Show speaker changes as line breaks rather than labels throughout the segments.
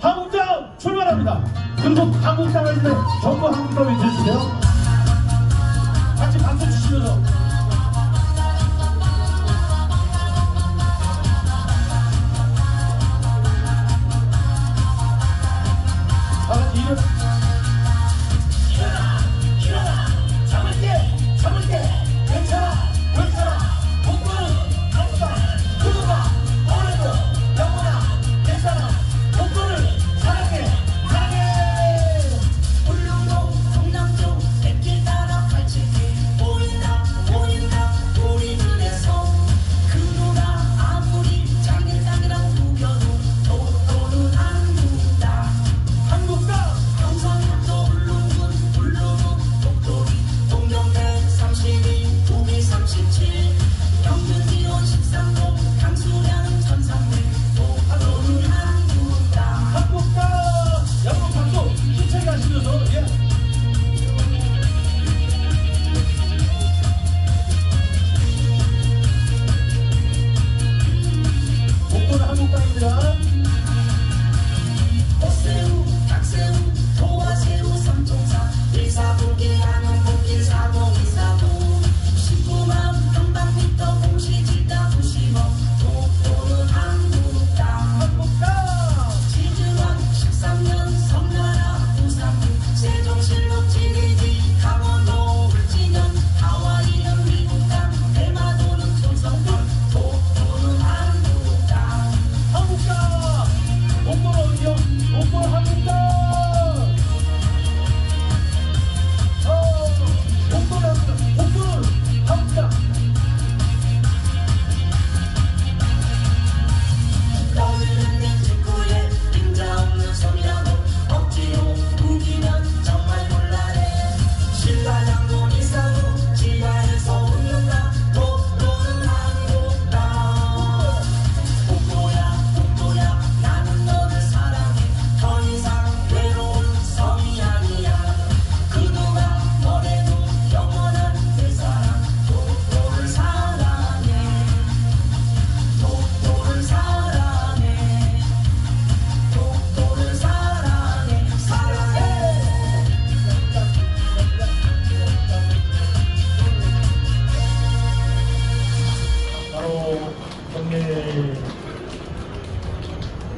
한국장 출발합니다. 그리고 한국장 하시는 전부 한국장 외쳐주세요. 같이 박수 주시면서.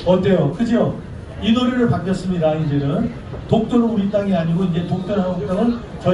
어때요? 그죠? 이 노래를 바뀌었습니다. 이제는 독도는 우리 땅이 아니고 이제 독도는 한국 땅은 저희